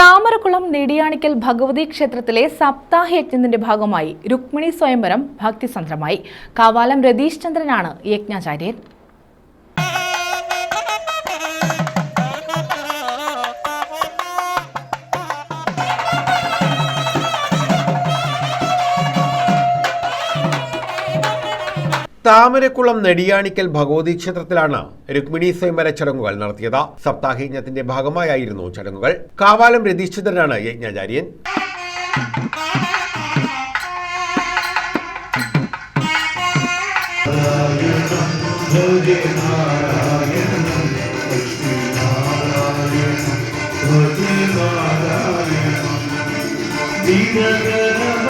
താമരക്കുളം നെടിയാണിക്കൽ ഭഗവതി ക്ഷേത്രത്തിലെ സപ്താഹയജ്ഞത്തിന്റെ ഭാഗമായി രുക്മിണി സ്വയംവരം ഭക്തിസന്ധ്രമായി കാവാലം രതീഷ് ചന്ദ്രനാണ് യജ്ഞാചാര്യൻ. താമരക്കുളം നെടിയാണിക്കൽ ഭഗവതി ക്ഷേത്രത്തിലാണ് രുക്മിണി സ്വയംവര ചടങ്ങുകൾ നടത്തിയത് സപ്താഹയജ്ഞത്തിന്റെ ഭാഗമായായിരുന്നു ചടങ്ങുകൾ കാവാലം രതീശ്ചന്ദ്രനാണ് യജ്ഞാചാര്യൻ സർവം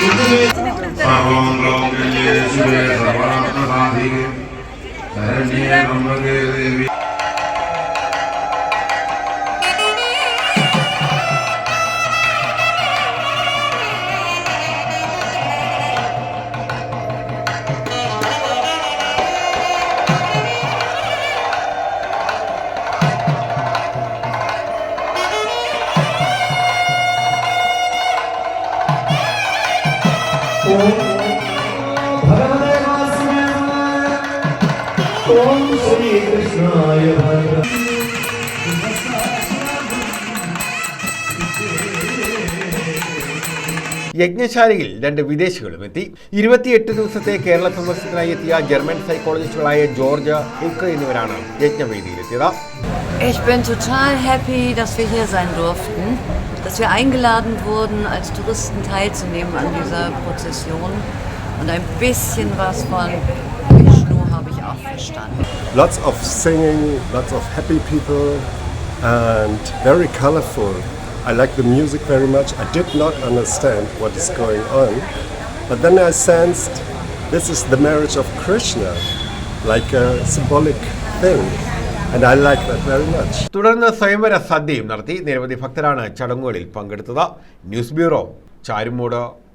सर्वं लोकेषु सर्वार्थसाधिके शरण्ये त्र्यम्बके देवी ॐ श्रीकृष्णाय भगवन् യജ്ഞശാലയിൽ രണ്ട് വിദേശികളും എത്തി ഇരുപത്തിയെട്ട് ദിവസത്തെ കേരള സന്ദർശനത്തിനായി എത്തിയ ജർമ്മൻ സൈക്കോളജിസ്റ്റുകളായ ജോർജ് ഹിക്ക് എന്നിവരാണ് യജ്ഞവേദിയിലെത്തിയത് Ich bin total happy, dass wir hier sein durften, dass wir eingeladen wurden, als Touristen teilzunehmen an dieser Prozession. Und ein bisschen was von Vishnu habe ich auch verstanden. lots of singing, lots of happy people, and very colorful. I like the music very much. I did not understand what is going on, but then I sensed this is the marriage of Krishna, like a symbolic thing, and I like that very much. തുടർന്ന് സ്വയംവര സദ്യയും നടത്തി നിരവധി ഭക്തരാണ് ചടങ്ങുകളിൽ പങ്കെടുത്തത് news bureau Charummood